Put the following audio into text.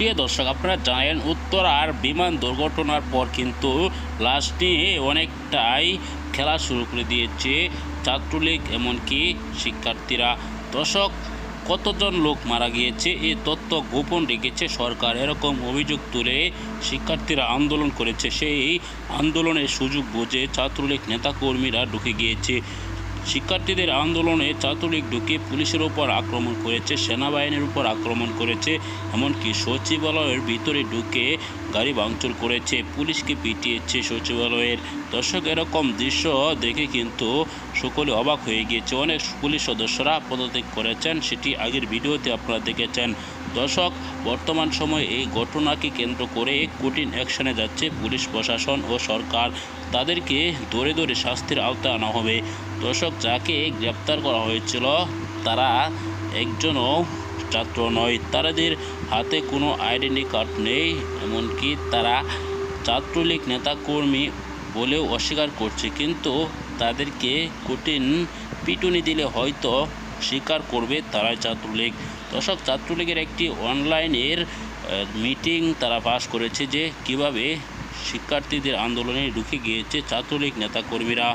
প্রিয় দর্শক, আপনারা জানেন উত্তরার বিমান দুর্ঘটনার পর কিন্তু নিয়ে অনেকটাই খেলা শুরু করে দিয়েছে ছাত্রলীগ এমনকি শিক্ষার্থীরা। দর্শক, কতজন লোক মারা গিয়েছে এই তথ্য গোপন রেখেছে সরকার। এরকম অভিযোগ তুলে শিক্ষার্থীরা আন্দোলন করেছে। সেই আন্দোলনের সুযোগ বুঝে ছাত্রলীগ নেতাকর্মীরা ঢুকে গিয়েছে। শিক্ষার্থীদের আন্দোলনে ছাত্রলীগ ঢুকে পুলিশের উপর আক্রমণ করেছে, সেনাবাহিনীর উপর আক্রমণ করেছে, এমনকি সচিবালয়ের ভিতরে ঢুকে গাড়ি ভাঙচুর করেছে, পুলিশকে পিটিয়েছে সচিবালয়ের। দর্শক, এরকম দৃশ্য দেখে কিন্তু সকলে অবাক হয়ে গিয়েছে। অনেক পুলিশ সদস্যরা পদত্যাগ করেছেন, সেটি আগের ভিডিওতে আপনারা দেখেছেন। দর্শক বর্তমান সময়ে এই ঘটনাকে কেন্দ্র করে কঠিন অ্যাকশনে যাচ্ছে পুলিশ, প্রশাসন ও সরকার। তাদেরকে ধরে ধরে শাস্তির আওতায় আনা হবে। দর্শক, যাকে গ্রেপ্তার করা হয়েছিল, তারা একজনও ছাত্র নয়। তাদের হাতে কোনো আইডেন্টি কার্ড নেই, এমনকি তারা ছাত্রলীগ নেতাকর্মী বলেও অস্বীকার করছে। কিন্তু তাদেরকে কঠিন পিটুনি দিলে হয়তো স্বীকার করবে তারাই ছাত্রলীগ। দর্শক, ছাত্রলীগের একটি অনলাইনের মিটিং তারা পাস করেছে যে কীভাবে শিক্ষার্থীদের আন্দোলনে ঢুকে গিয়েছে ছাত্রলীগ নেতাকর্মীরা।